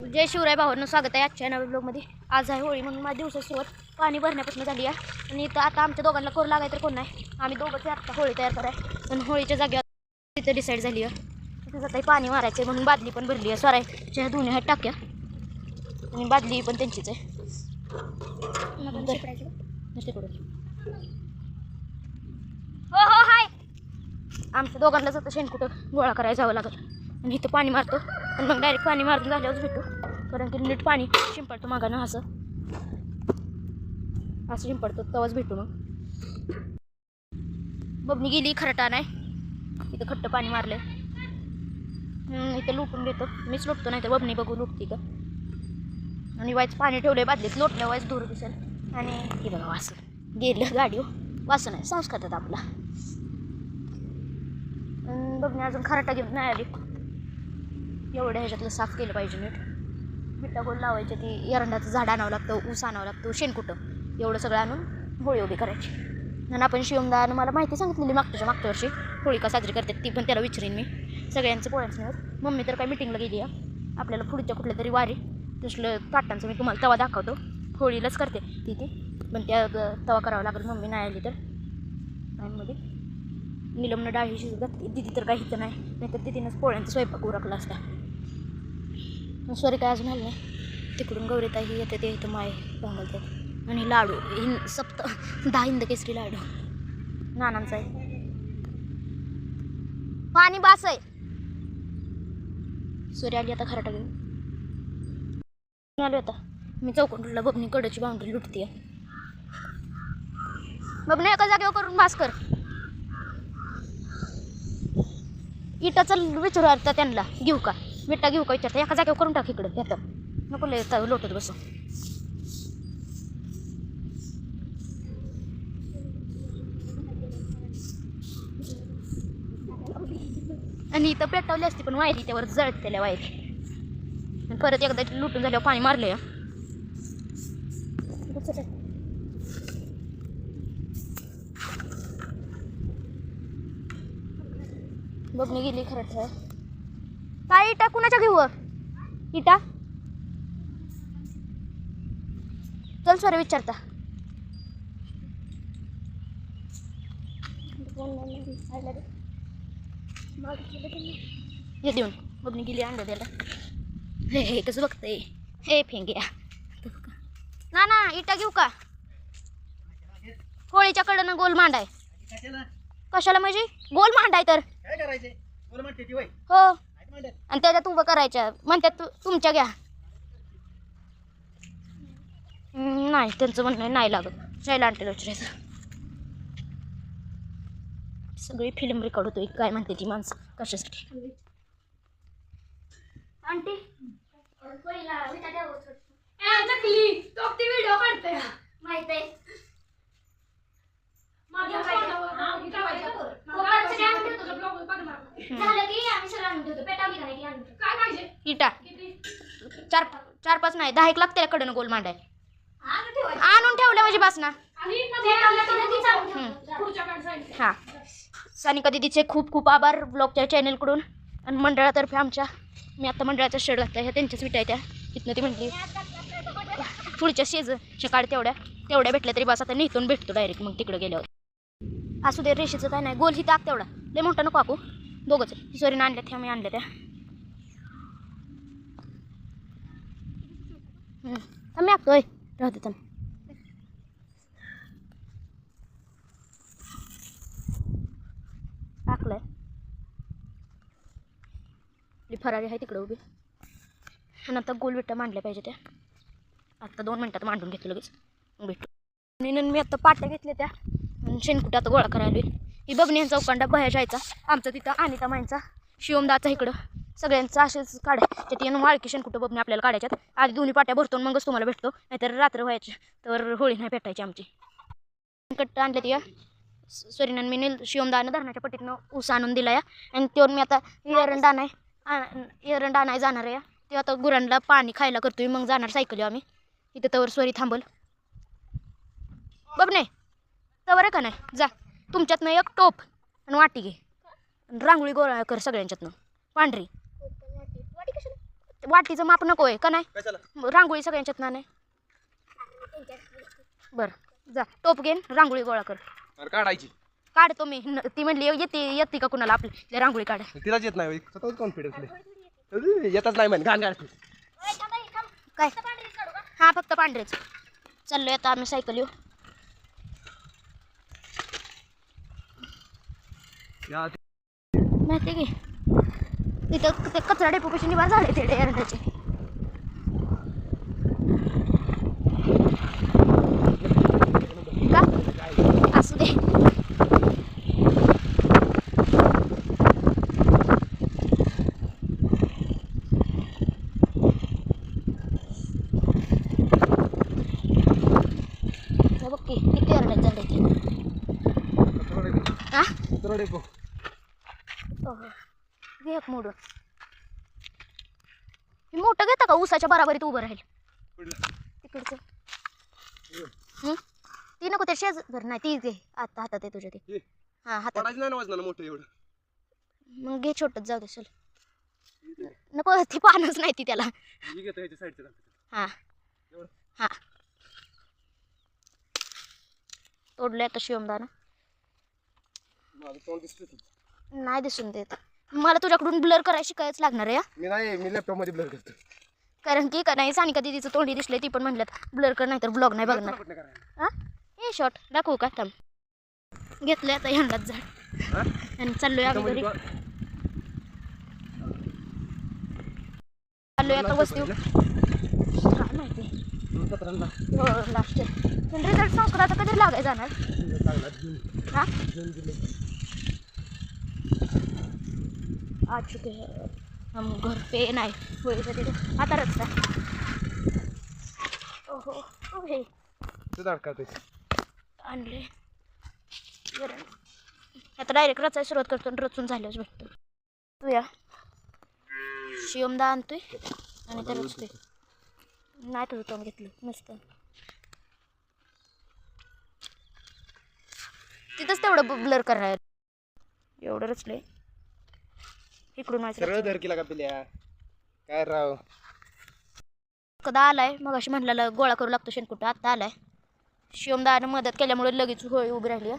जय शिवराय भावांनो स्वागत आहे आजच्या नवीन ब्लॉगमध्ये आज आहे होळी म्हणून माझ्या दिवसाची सुरुवात. पाणी भरण्यापासून झाली आहे. आणि इथं आता आमच्या दोघांना करू लागाय तर कोण नाही. आम्ही दोघंच आत्ता होळी तयार कराय पण होळीच्या जागेवर तिथं डिसाईड झाली आहे. तिथं आता पाणी मारायचं आहे म्हणून बादली पण भरली आहे. स्वरायच्या दोन्ही आहेत टाक्या आणि बादली पण त्यांचीच आहे. हो हो हाय. आमच्या दोघांनाच आता शेणकुटं गोळा करायला जावं लागेल. आणि इथं पाणी मारतो. आणि मग डायरेक्ट पाणी मारून झाल्यावरच भेटू कारण की नीट पाणी शिंपडतो मागानं असं. असं शिंपडतो. तेव्हाच भेटू मग. बबनी गेली खरटा नाही. इथं खट्ट पाणी मारलं इथं लुटून घेतो. मीच लुटतो नाही तर बबनी बघू लुटती का आणि वायच पाणी ठेवलंय बादलीत. लोटल्या वायच दूर दिसेल. आणि हे बघा वासन गेलं गाडी वासन नाही संस्कार आपला. अन् बघ अजून खराटा घेऊन नाही आली. एवढ्या ह्याच्यातलं साफ केलं पाहिजे नीट. बिट्टा लावायचे ती एरंडाचं झाड आणावं लागतं ऊस आणावं लागतं शेणकुटं एवढं सगळं आणून होळी उभी करायची. आणि आपण शिवमदानं मला माहिती सांगितलेली मागच्या मागच्या वर्षी होळी का साजरी करतात ती पण त्याला विचारेन मी. सगळ्यांचं पोळ्यांचं मम्मी तर काय मिटिंगला गेली आहे आपल्याला पुढच्या कुठल्या तरी वारी तसलं ताटांचं मी तुम्हाला तवा दाखवतो. होळीलाच करते ती ती. पण त्या तवा करावा लागेल मम्मी नाही आली तर. टाईममध्ये निलमनं डाळी शिजत घातली. दिदी तर काही हिचं नाही. नाही तर दिदीनंच पोळ्यांचा स्वयंपाक उरकला असता. सॉरी काय अजून झालं नाही. तिकडून गौरीताई येते ते इथं माय पोंगलतात आणि लाडू हिंद सप्त दहा हिंद केसरी लाडू. नानांचा आहे. पाणी बास आहे. सूर्य आली आता खराटा घेऊन आलो आता. मी चौकंडला बबनी कडची बाउंड्री लुटते बबनी एका जागेवर करून बास कर. इटाचं विचारू आता त्यांना. घेऊ का? विटा घेऊ का विचारता? एका जागेवर करून टाक इकडं. येतं नको लय लोटत बस. आणि इथं पेटवली असती पण वायरी त्यावर जळतेल्या वायरी. आणि परत एकदा लुटून झाल्यावर पाणी मारलं या बघणे गेली खरं तर. काय इटा कुणाच्या घेऊ इटा? चल सॉरी विचारता. हे देऊन बघणी गेली अंडा द्यायला. हे हे कसं बघतंय हे फेंग्या. ना ना इटा घेऊ का? होळीच्या कडनं गोल मांडाय कशाला म्हणजे? गोल मांडाय तर. काय करायचे हो. आणि त्याच्यात उभं करायच्या म्हणतात तू तुमच्या घ्या. नाही त्यांचं म्हणणं आहे, नाही लागत. जायला आणते विचारायचं. सगळी फिल्म रेकॉर्ड होतोय. काय म्हणते ती माणसं? कशासाठी? आंटी. व्हिडिओ काढतोय? माहीत आहे माझ्या झालं की आम्ही सगळं आणून ठेवतो पेटावली का नाही की आणून ठेवतो. काय पाहिजे? इटा. किती? चार चार पाच नाही दहा एक लागते त्याला कडनं गोल मांडाय आणून ठेवायचं. आणून ठेवलं म्हणजे बस ना आणि मध्ये लगेच आणून. पुढच्या. हां. सानिका दिदीचे खूप खूप आभार ब्लॉगच्या चॅनलकडून आणि मंडळातर्फे आमच्या. मी आता मंडळाचा शेड घातला ह्या त्यांच्याच विटा आहेत त्या तिथनं ती म्हटली पुढच्या शेजच्या काळ तेवढ्या तेवढ्या भेटल्या तरी बस आता निघून भेटतो डायरेक्ट मग तिकडे गेल्यावर. असू दे रेषेचं काय नाही गोल ही टाक तेवढा. लय मोठा नको काकू. दोघंच. किशोरीनं आणल्या त्या मी आणल्या त्या. हम्म. थांब मी आखतोय राहू दे थांब टाकलंय आपली फरारी आहे तिकडं उभी आणि आता गोल विटा मांडल्या पाहिजे त्या आत्ता दोन मिनटात मांडून घेतो लगेच भेटू आणि नंतर मी आता पाट्या घेतल्या त्या आणि आता गोळा करायला होईल ही बघणी यांचा उकांडा बाहेर जायचा आमचं तिथं अनिता माईंचा शिवमदाचा इकडं सगळ्यांचं असेच काढाय त्यात येऊन वाळकी शेणकुटं बघणे आपल्याला काढायच्यात. आधी दोन्ही पाट्या भरतो मगच तुम्हाला भेटतो. नाहीतर रात्र व्हायची. तर होळी नाही भेटायची आमची. कट्ट आणल्या ती सरीनं मी नील शिवमदानं धरणाच्या पट्टीतनं ऊस आणून दिला या. आणि त्यावर मी आता एरंड नाही एरंड नाही जाणार आहे ते आता गुरांना पाणी खायला करतोय मग जाणार सायकल आम्ही. इथं तवर स्वरी थांबल. बघ नाही तवर आहे का नाही? जा. तुमच्यातनं एक टोप आणि वाटी घे. आणि रांगोळी गोळा कर सगळ्यांच्यातनं. पांढरी. वाटीचं माप नको आहे का नाही? रांगोळी सगळ्यांच्यात ना नाही बरं जा. टोप घेन रांगोळी गोळा कर. काढायची. काढतो मी. न- ती म्हणली येते येते का कुणाला आपली? रांगोळी काढ. तिलाच येत नाही स्वतःच कॉन्फिडन्स येतच नाही म्हणे. घाण काढते काय? हा फक्त पांढरेच. चाललोय आता आम्ही सायकल येऊ माहिती की? तिथं ते कचरा डेपोपेशन निवार झाले ते एरंडाचे का? असू दे. बघ की किती एरंडाचे ते हा. घे एक मोडून. हे मोठं घेता का? ऊसाच्या बराबरीत उभं राहील. तिकडचं? ती नको ते शेज नाही ती घे. आता हातात आहे तुझ्या ती. हां हातात. नाही मोठं एवढं. मग घे छोटंच जाऊ दे चल. नको ती पानच नाही ती त्याला. हां? हां. तोडलंय आता शिवमदानं. नाही दिसून देत. मला तुझ्याकडून ब्लर करायला शिकायच लागणार आहे हा. मी नाही मी लॅपटॉपमध्ये ब्लर करतो कारण की का नाही सानिका दिदीचं तोंडी दिसले ती पण म्हणल्यात ब्लर कर नाही तर ब्लॉग नाही बघणार. करायला. हा? हे शॉट दाखवू का? थांब. घेतलंय आता ह्यांनाच झाड. हा? आणि चाललोय आम्ही घरी. त्यामध्ये चाललोय आता वस्ती काय माहिती तू. सतराला हो लास्ट पण रिझल्ट संस्कृत कधी लागाय जाणार? चांगला जून हा? जून जुलै. आ चुके हैं। हम घर पे नाही का तिथे आता रस्ता ओहो ओहे तू झाड काढतोय आणले बरं आता डायरेक्ट रचायला सुरुवात करतो आणि रचून झाल्याच भेटतो तू या शिवमदा आणतोय आणि ते रचतोय. नाही तुझं तोंड घेतलं. मस्त. तिथंच तेवढं ब्लर करणार एवढं रचलंय. इकडून सरळ व्हायचं धरकीला का पिल्या. काय राव? कदा आलाय? मग अशी म्हणलेला गोळा करू लागतो शेणकुटा आत्ता आलाय. शिवमदानं मदत केल्यामुळे लगेच होळी उभी राहिली.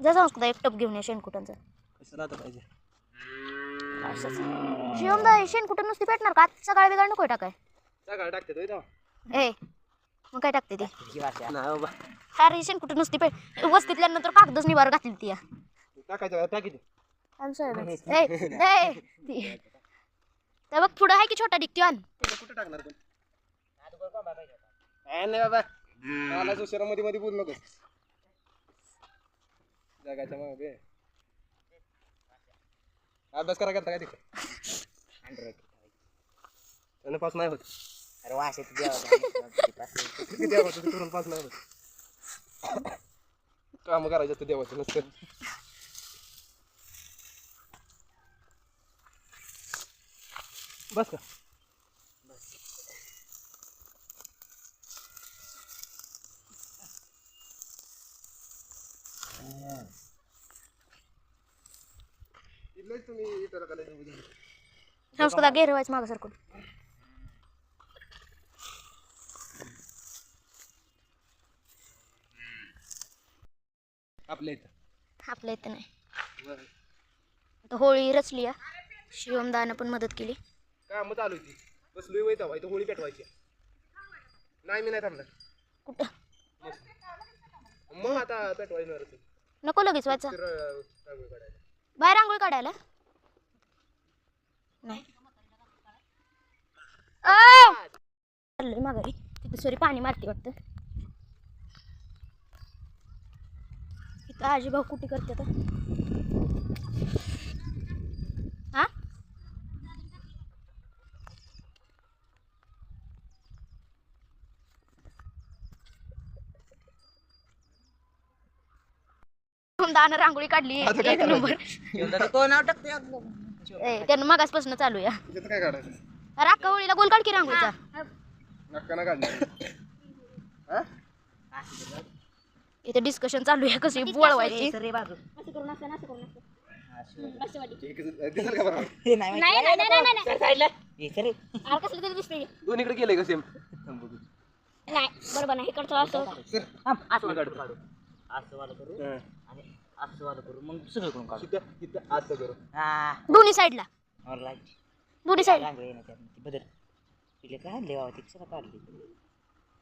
जा संस्कृत एक टप घेऊन या शेणकुटांचा पाहिजे? शिवमदा शेणकुटं नुसती पेटणार का? सकाळी बिगाड नको टाकाय. सकाळ टाकते ए मग काय टाकते ती? नाही बाबा. अरे शेणकुटं नुसती पेट वस्तीतल्यानंतर कागदच निवार घातली ती या. टाकायचं टाकी ते आणि सोयाबीन. ए ए ती. त्या बघ पुढं आहे की छोटा डिक्टी आण कुठं टाकणार काय नाही बाबा. मला उशिरा मध्ये मध्ये बोलू नकोस. जगाच्या मागे. अभ्यास करा करता काय तिकडे त्यानं पास नाही होत. अरे वास येतो देवाचा. ते करून होत काम करायचं असतं देवाचं नसतं. बस का? इथलंच तुम्ही इथं का गेरवायच मागं सरकून. आपल्या इथं. आपल्या इथं नाही. आता होळी रचली या. शिवमदानं पण मदत केली. काम चालू होती. बसलोय होळी पेटवायची नाही मी नाही थांबणार. कुठं? मग आता. नको लगेच काढायला. बाहेर आंघोळ काढायला. नाही. माघारी. तिथे सॉरी पाणी मारते वाटतं. इथं आजी भाऊ कुठे करते तर हा? दानं रांगोळी काढली. एक नंबर. तो नाव. ए त्यानं मागासपासून चालू या. त्याच्यात काय काढायचं अरे अक्का होळीला गोल काढ की रांगोळीचा? नक्का ना काढणार. हा. इथे डिस्कशन चालू आहे कशी बोळवायची रे बाजू असं करून असं करून हे नाही नाही नाही नाही नाही नाही. माहिती. साईडला? हे सर अरे कसलं तरी दिसतंय. दोन्हीकडे गेलंय का सेम नाही बरोबर नाही. इकडचं असं. सर असं वालं काढतो. काढू. असं वालं करू आणि असं वालं करू. मग सगळं करून काढू. तिथं तिथं असं करू. हा. दोन्ही साईडला. दोन्ही साईड बदल. तिला काय आणले बाबा? ती सगळं काढली?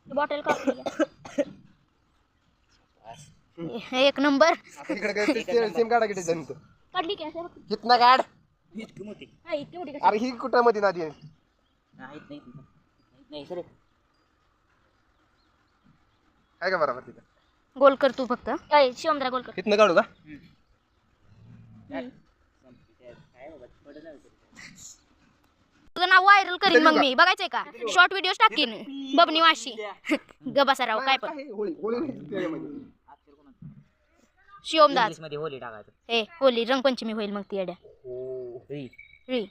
बॉटल काढली. एक नंबर. आता इकडे काय सेम काढा किती जण काढली की असं? कितना काढ. इतकी मोठी. हा इतकी मोठी अरे ही कुठं मध्ये नादी आहे? नाही सर. काय का बरोबर तिथं? गोल कर तू फक्त. काय शिवमद्रा गोल कर. तिथनं काढू का? तुझं नाव व्हायरल करीन मग मी. बघायचंय का? शॉर्ट व्हिडिओ टाकीन. बबनी वाशी गबासाराव काय पण. काय होळी होळी नाही त्याच्यामध्ये. शिवमदासमध्ये होली टाकायचं हे होली रंगपंचमी होईल मग ती येड्या हो री. री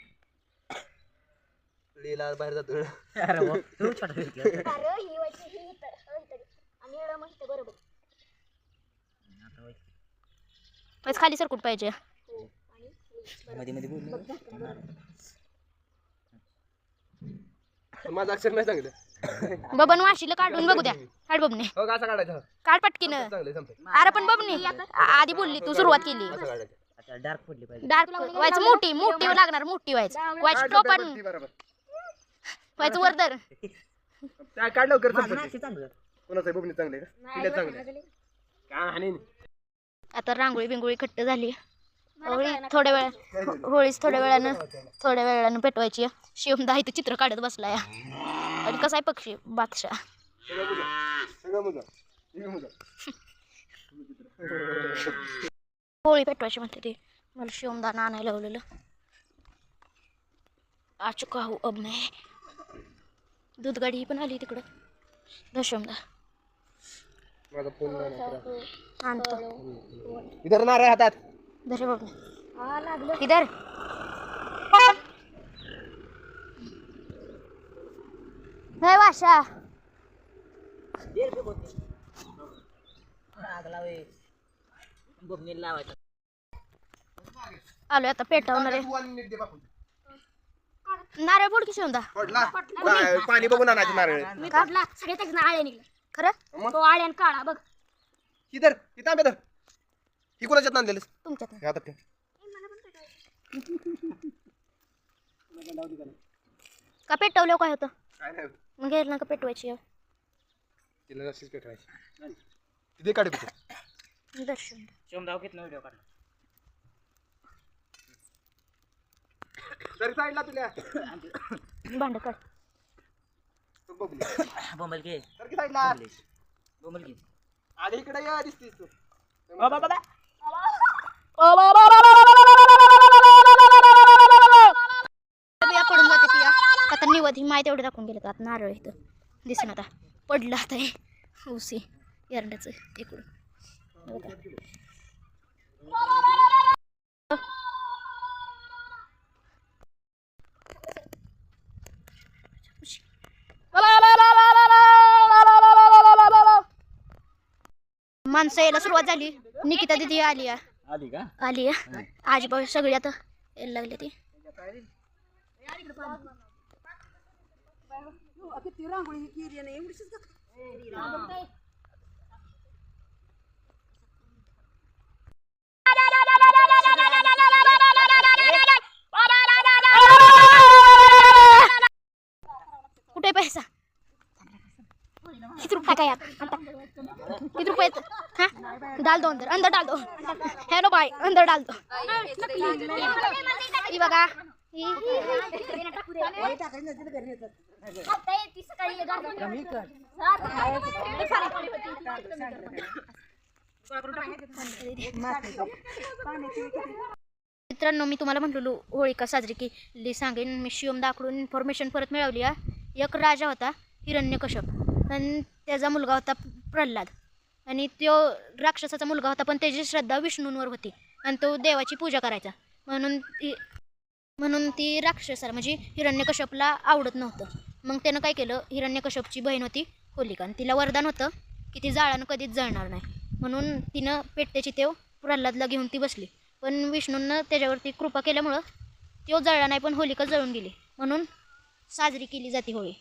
लीला बाहेर जातो अरे वा, तू छोटा व्यक्ती आहे. अरे ही व्हायची ही इथं, हो इथं. आणि एवढं मस्त बरोबर आता होय. बस खाली सरकूट पाहिजे मध्ये मध्ये बोल माझं अक्षर नाही चांगलं. बबन वाशीला काढून बघू द्या. काढ बबने. हो का असं काढायचं? काढ पटकीन. चांगलं संपलं. अरे पण बबनी आधी बोलली तू सुरुवात केली. असं काढायचं. आता डार्क पडली पाहिजे. डार्क व्हायचं मोठी मोठी लागणार मोठी व्हायचं. व्हायचं टोपण. ती बरोबर. व्हायचं वरदर. काय काढ लवकर माझं संपलं. नाही अशी चांगलं. कोणाचं आहे? बबनी चांगले का? तिला चांगले काय हानी नाही. आता रांगोळी बिंगोळी खट्ट झाली. होळी थोड्या वेळा होळीच थोड्या वेळानं थोड्या वेळानं पेटवायची आहे. शिवमदा इथं चित्र काढत बसलाय. आणि कसा आहे पक्षी? बादशाह. सगळं मुजा सगळं मुजा सगळं मुजा होळी पेटवायची म्हणते ते. मला शिवमदान आणायला लावलेलं. आ चुका हो अब नाही दूध गाडी ही पण आली तिकडं. दशमदा माझा फोन. आणतो. इधर नारळ हातात. दशे बाबा. हा लागलं. इधर. नाही वाशा. आलोय आता पेटवणार. नारळ फोड की शिवमदा पडला नाही, पाणी बघून आणायचं नारळ. मी काढला सगळे त्याचं आळे निघलं. खरं? तो आळे आणि काळा बघ. इधर इथं आंबे ही कोणाच्यात आणलेलं तुमच्यात हे हातात ठेव. का पेटवलं काय होतं? काय नाही. मग का पेटवायची. आहे? तिला पेटवायची. तिथे काढ दर्शन. शिवमदाव व्हिडिओ काढला तरी साईडला भांड काढ. तू बोंबल घे. साईडला. बोंबल घे. आधी इकडे ये दिसतीस तू बिया पडून जाते पिया आता निवधी ही माहिती एवढं टाकून गेले आता नारळ इथं. दिसून आता. पडलं आता हे. उसी एरंड्याचं इकडून हे बघा. माणसं यायला सुरुवात झाली. निकिता दिदी आली. आली का? आली. आजी बाबा सगळी आता यायला लागले ती. कुठे पैसा किती रुपये काय किती रुपये हाँ? डाल दो अंदर. अंदर डाल दो. हेलो भाई अंदर डाल दो. बघा. मित्रांनो मी तुम्हाला म्हटलेलो होळी का साजरी केली सांगेन. मी शिवमदाकडून इन्फॉर्मेशन परत मिळवली आहे एक राजा होता हिरण्यकश्यप. आणि त्याचा मुलगा होता प्रल्हाद. आणि तो राक्षसाचा मुलगा होता पण त्याची श्रद्धा विष्णूंवर होती. आणि तो देवाची पूजा करायचा. म्हणून ती म्हणून ती राक्षसाला म्हणजे हिरण्यकश्यपला आवडत नव्हतं. मग त्यानं काय केलं हिरण्यकश्यपची बहीण होती होलिका आणि तिला वरदान होतं की ती जाळानं कधीच जळणार नाही. म्हणून तिनं पेटत्याची तेव प्रल्हादला घेऊन ती बसली. पण विष्णूंनं त्याच्यावरती कृपा केल्यामुळं तो जळला नाही पण होलिका जळून गेली. म्हणून साजरी केली जाते होळी.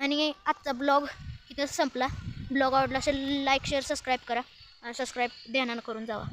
आणि आजचा ब्लॉग इथं संपला. ब्लॉग आवडला असेल लाईक शेअर सबस्क्राईब करा. सबस्क्राईब ध्यानानं करून जावा.